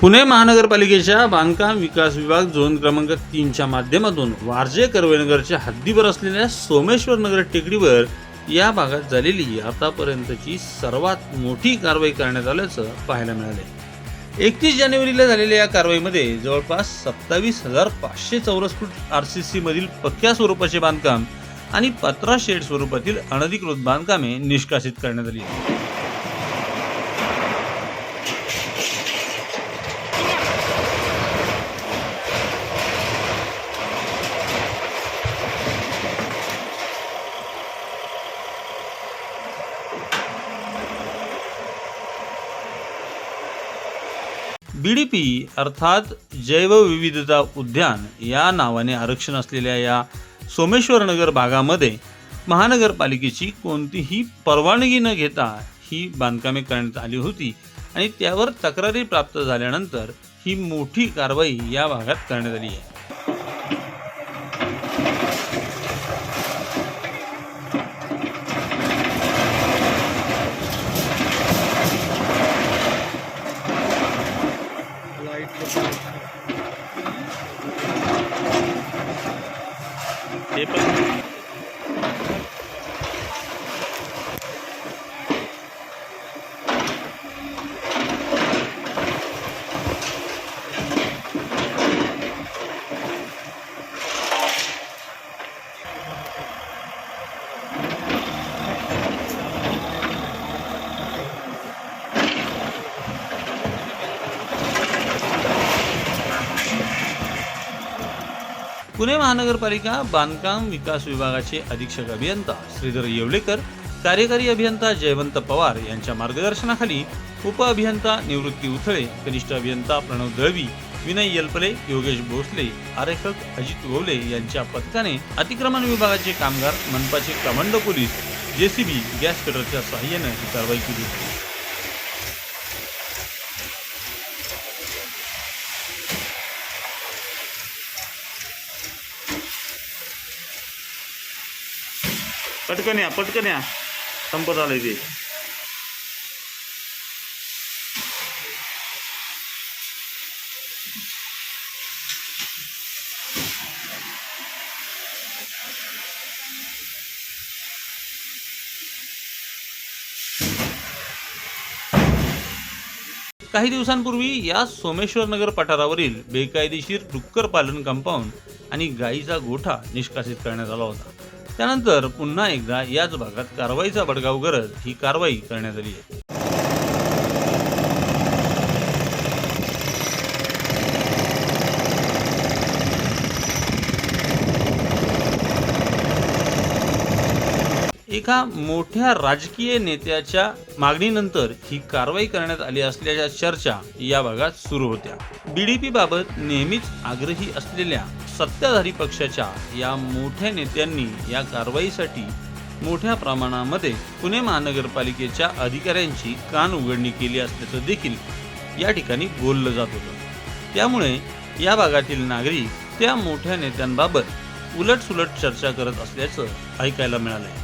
पुणे महानगरपालिकेच्या बांधकाम विकास विभाग झोन क्रमांक तीनच्या माध्यमातून वारजे कर्वेनगरच्या हद्दीवर असलेल्या सोमेश्वर नगर टेकडीवर या भागात झालेली आतापर्यंतची सर्वात मोठी कारवाई करण्यात आल्याचं पाहायला मिळाले एकतीस जानेवारीला झालेल्या या कारवाईमध्ये जवळपास सत्तावीस हजार पाचशे चौरस फूट आर सी सी मधील पक्क्या स्वरूपाचे बांधकाम आणि पत्रा शेड स्वरूपातील अनधिकृत बांधकामे निष्कासित करण्यात आली. बीडीपी अर्थात जैवविविधता उद्यान या नावाने आरक्षण असलेल्या या सोमेश्वरनगर भागामध्ये महानगरपालिकेची कोणतीही परवानगी न घेता ही बांधकामे करण्यात आली होती आणि त्यावर तक्रारी प्राप्त झाल्यानंतर ही मोठी कारवाई या भागात करण्यात आली आहे. हे पुणे महानगरपालिका बांधकाम विकास विभागाचे अधीक्षक अभियंता श्रीधर येवलेकर कार्यकारी अभियंता जयवंत पवार यांच्या मार्गदर्शनाखाली उप अभियंता निवृत्ती उथळे कनिष्ठ अभियंता प्रणव दळवी विनय यलपले योगेश भोसले आरेखक अजित गोवले यांच्या पथकाने अतिक्रमण विभागाचे कामगार मनपाचे कमांडो पोलीस जेसीबी गॅस कटरच्या सहाय्याने ही कारवाई केली. पटकन या पटकन या. संपत आलं ते. काही दिवसांपूर्वी या सोमेश्वर नगर पठारावरील बेकायदेशीर डुक्कर पालन कंपाऊंड आणि गायीचा गोठा निष्कासित करण्यात आला होता. त्यानंतर पुन्हा एकदा याच भागात कारवाईचा बडगाव करत ही कारवाई करण्यात आली आहे. एका मोठ्या राजकीय नेत्याच्या मागणीनंतर ही कारवाई करण्यात आली असल्याच्या चर्चा या भागात सुरू होत्या. बीडीपी बाबत नेहमीच आग्रही असलेल्या सत्ताधारी पक्षाच्या या मोठ्या नेत्यांनी या कारवाईसाठी मोठ्या प्रमाणामध्ये पुणे महानगरपालिकेच्या अधिकाऱ्यांची कान उघडणी केली असल्याचं देखील या ठिकाणी बोललं जात होतं. त्यामुळे या भागातील नागरिक त्या मोठ्या नेत्यांबाबत उलटसुलट चर्चा करत असल्याचं ऐकायला मिळालं आहे